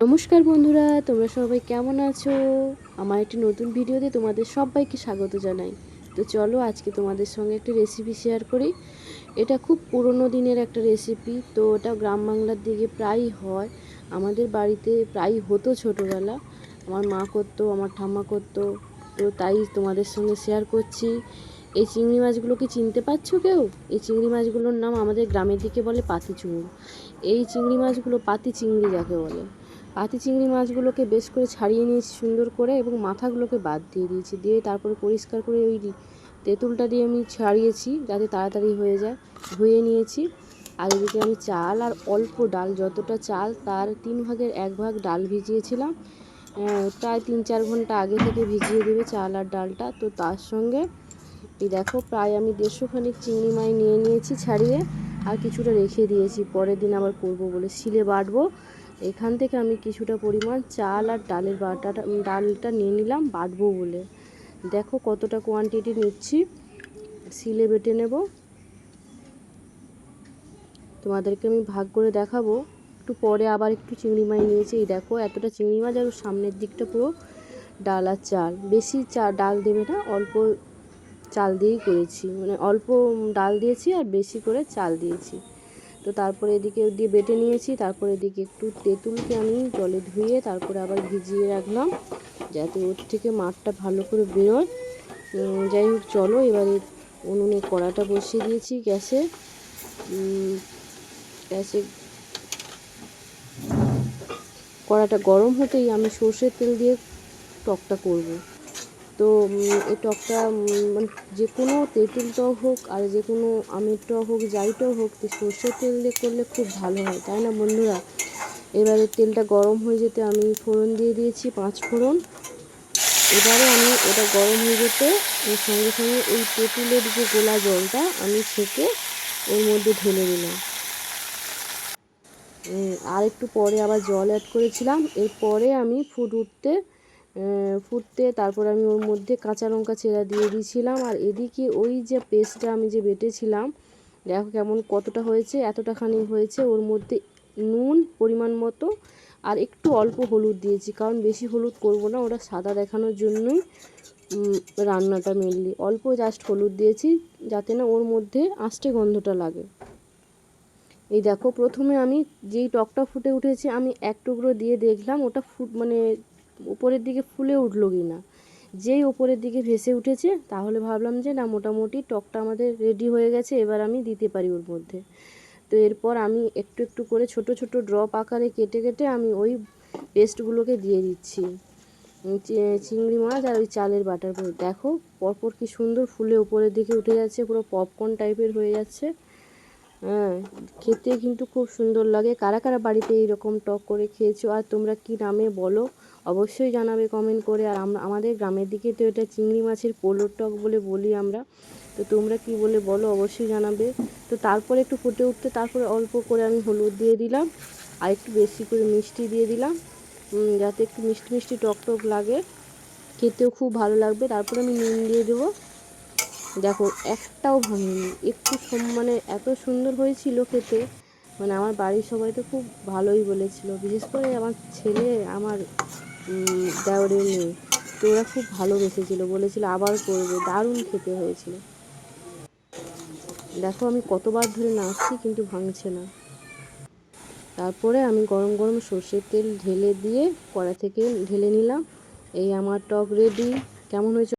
নমস্কার বন্ধুরা, তোমরা সবাই কেমন আছো? আমার একটি নতুন ভিডিওতে তোমাদের সবাইকে স্বাগত জানাই। তো চলো আজকে তোমাদের সঙ্গে একটা রেসিপি শেয়ার করি। এটা খুব পুরনো দিনের একটা রেসিপি তো ওটা গ্রাম বাংলার দিকে প্রায়ই হয়। আমাদের বাড়িতে প্রায়ই হতো ছোটোবেলা। আমার মা করতো, আমার ঠাম্মা করতো, তো তাই তোমাদের সঙ্গে শেয়ার করছি। এই চিংড়ি মাছগুলো কি চিনতে পারছ কেউ? এই চিংড়ি মাছগুলোর নাম আমাদের গ্রামের দিকে বলে পাতি চুঙো এই চিংড়ি মাছগুলো পাতি চিংড়ি যাকে বলে। পাতি চিংড়ি মাছগুলোকে বেশ করে ছাড়িয়ে নিয়েছি সুন্দর করে এবং মাথাগুলোকে বাদ দিয়ে দিয়েছি। দিয়ে তারপরে পরিষ্কার করে ওই তেঁতুলটা দিয়ে আমি ছাড়িয়েছি যাতে তাড়াতাড়ি হয়ে যায়। ধুয়ে নিয়েছি। আর এদিকে আমি চাল আর অল্প ডাল, যতটা চাল তার তিন ভাগের এক ভাগ ডাল ভিজিয়েছিলাম। প্রায় তিন চার ঘণ্টা আগে থেকে ভিজিয়ে দেবে চাল আর ডালটা। তো তার সঙ্গে এই দেখো প্রায় আমি দেড়শো খানিক চিংড়ি মাছ নিয়ে নিয়েছি ছাড়িয়ে। আর কিছুটা রেখে দিয়েছি। পরের দিন আবার করব বলে শিলে বাটবো। এখান থেকে আমি কিছুটা পরিমাণ চাল আর ডালের বাটাটা ডালটা নিয়ে নিলাম বাটবো বলে। দেখো কতটা কোয়ান্টিটি নিচ্ছি। শিলে বেটে নেব। তোমাদেরকে আমি ভাগ করে দেখাবো। একটু পরে আবার একটু চিংড়ি মাছ নিয়েছি। এই দেখো এতটা চিংড়ি মাছ আর সামনের দিকটা পুরো ডাল আর চাল। বেশি চা, ডাল দেবে না, অল্প চাল দিয়েই করেছি। মানে অল্প ডাল দিয়েছি আর বেশি করে চাল দিয়েছি। তো তারপরে এদিকে দিয়ে বেটে নিয়েছি, তারপরে এদিকে একটু তেঁতুলকে আমি জলে ধুয়ে তারপরে আবার ভিজিয়ে রাখলাম, যাতে ওর থেকে মাঠটা ভালো করে বেরোয়। যাই হোক, চলো, এবারে উনুনে কড়াটা বসিয়ে দিয়েছি গ্যাসে। গ্যাসে কড়াটা গরম হতেই আমি সর্ষের তেল দিয়ে টকটা করব। তো এই টকটা মানে যে কোনো তেঁতুল টক হোক আর যে কোনো আমের টক হোক, যাই টক হোক সর্ষের তেল দিয়ে করলে খুব ভালো হয়, তাই না বন্ধুরা? এবারে তেলটা গরম হয়ে যেতে আমি ফোড়ন দিয়ে দিয়েছি, পাঁচ ফোড়ন। এবারে আমি ওটা গরম হয়ে যেতে সঙ্গে সঙ্গে ওই তেঁতুলের যে গোলা জলটা আমি ছেঁকে ওর মধ্যে ঢেলে দিলাম। আর একটু পরে আবার জল অ্যাড করেছিলাম, এরপরে আমি ফুট উঠতে ফুটতে। তারপর আমি ওর মধ্যে কাঁচা লঙ্কা চেরা দিয়ে দিয়েছিলাম। আর এদিকে ওই যে পেস্টটা আমি যে বেটেছিলাম, দেখো কেমন কতটা হয়েছে এতটা খানি হয়েছে। ওর মধ্যে নুন পরিমাণ মতো আর একটু অল্প হলুদ দিয়েছি, কারণ বেশি হলুদ করব না। ওটা সাদা দেখানোর জন্যই রান্নাটা মেনলি অল্প জাস্ট হলুদ দিয়েছি, যাতে না ওর মধ্যে আষ্টে গন্ধটা লাগে। এই দেখো, প্রথমে আমি যেই টকটা ফুটে উঠেছে, আমি এক টুকরো দিয়ে দেখলাম। ওটা ফুট মানে উপরের দিকে ফুলে উঠল কি না? যেই ওপরের দিকে ভেসে উঠেছে, তাহলে ভাবলাম যে না, মোটামুটি টকটা আমাদের রেডি হয়ে গেছে, এবার আমি দিতে পারি ওর মধ্যে। তো এরপর আমি একটু একটু করে ছোট ছোট ড্রপ আকারে কেটে কেটে আমি ওই পেস্টগুলোকে দিয়ে দিচ্ছি। চিংড়ি মাছ আর ওই চালের বাটার করে দেখো, পরপর কি সুন্দর ফুলে উপরের দিকে উঠে যাচ্ছে, পুরো পপকর্ন টাইপের হয়ে যাচ্ছে। হ্যাঁ খেতে কিন্তু খুব সুন্দর লাগে। কারা কারা বাড়িতে এইরকম টক করে খেয়েছো? আর তোমরা কি নামে বলো? অবশ্যই জানাবে কমেন্ট করে। আর আমরা, আমাদের গ্রামের দিকে তো এটা চিংড়ি মাছের পোলোর টক বলে বলি আমরা। তো তোমরা কি বলে বলো, অবশ্যই জানাবে। তো তারপরে একটু ফুটে উঠতে, তারপরে অল্প করে আমি হলুদ দিয়ে দিলাম। আর একটু বেশি করে মিষ্টি দিয়ে দিলাম। যাতে একটু মিষ্টি মিষ্টি টক টক লাগে। খেতেও খুব ভালো লাগবে। তারপরে আমি নুন দিয়ে দেবো। দেখো, একটাও ভাঙেনি। একটু মানে এত সুন্দর হয়েছিল খেতে। মানে আমার বাড়ির সবাই তো খুব ভালোই বলেছিল। বিশেষ করে আমার ছেলে, আমার উম, দেওরের মেয়ে তো ওরা খুব ভালোবেসেছিল বলেছিল আবার করবে দারুণ খেতে হয়েছিল। দেখো আমি কতবার ধরে নাচছি কিন্তু ভাঙছে না। তারপরে আমি গরম গরম সর্ষের তেল ঢেলে দিয়ে কড়া থেকে ঢেলে নিলাম। এই আমার টক রেডি। কেমন হয়েছে?